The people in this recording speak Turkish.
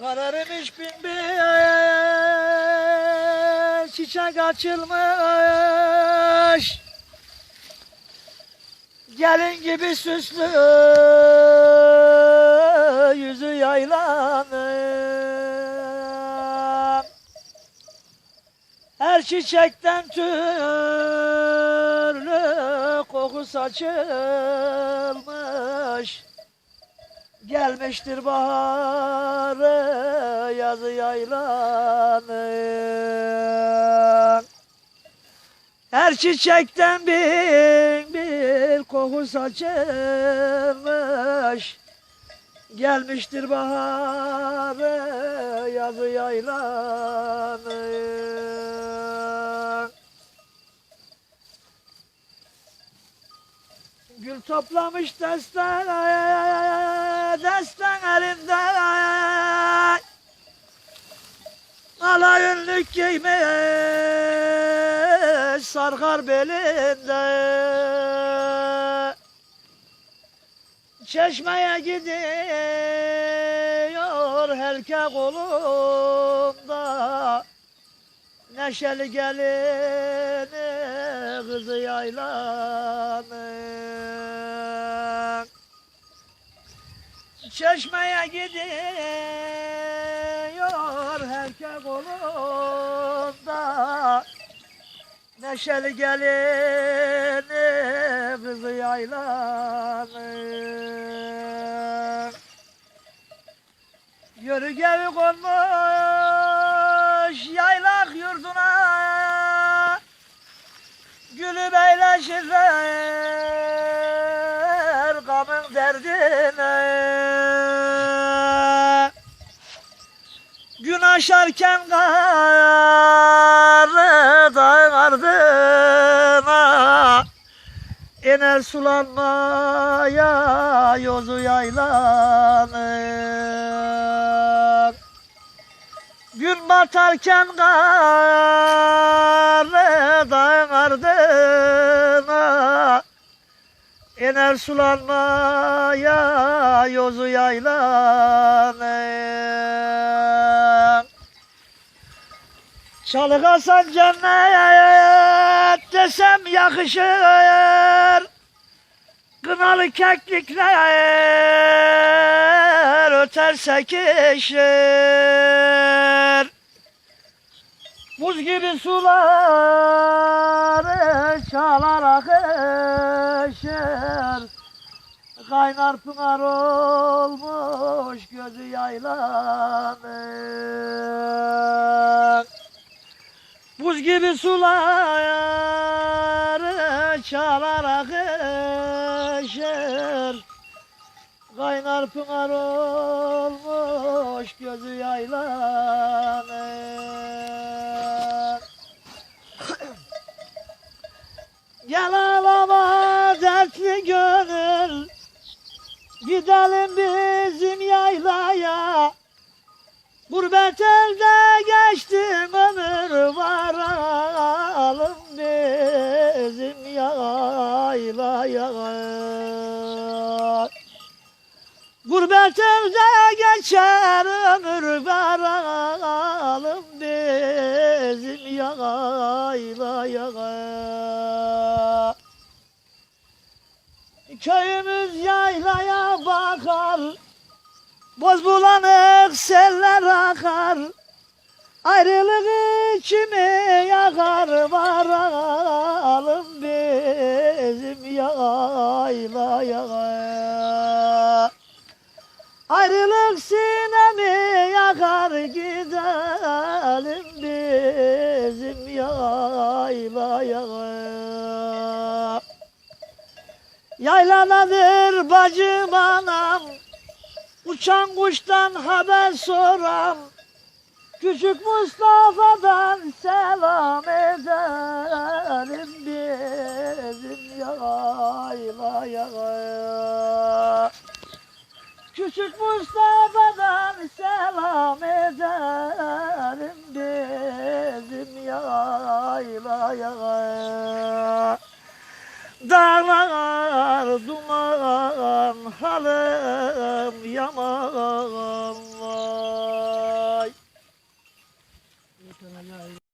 Kararmış bin bir çiçek açılmış. Gelin gibi süslü yüzü yaylanır. Her çiçekten türlü koku saçılmış Gelmiştir baharı yazı yaylanın Her çiçekten bin bir koku saçılmış Gelmiştir baharı yazı yaylanın Gül toplamış destan destan elinde Ala önlük giymiş sarkar belinde Çeşmeye gidiyor herke kolunda Neşeli gelini kızı yaylanın Çeşmeye gidiyor herke kolunda. Neşeli gelini kızı yaylanın Yürü gel konmuş yaylak yurduna. Gülüp eğleşirler Gün aşarken karı dağın ardına İner sulanmaya yozu yaylanır. Gün batarken karı dağın ardına İner sulanmaya yozu yaylanır Çalık Hasan cennet desem yakışır. Kınalı keklikler öter sekişir Buz gibi suları çalar akışır. Kaynar pınar olmuş gözü yaylanır Buz gibi suları çalar akışır. Kaynar pınar olmuş gözü yaylanır. Gel ağlama dertli gönül Gidelim bizim yaylaya. Gurbet elde geçtim yaylaya Gurbet elde geçer ömür varalım bizim yaylaya Köyümüz yaylaya bakar Boz bulanık seller akar. Ayrılık içimi yakar Varalım Gidelim bizim yaylaya. Yaylanadır bacım anam Uçan kuştan haber soram Küçük Mustafa'dan selam ederim bizim yaylaya. Küçük Mustafa'dan selam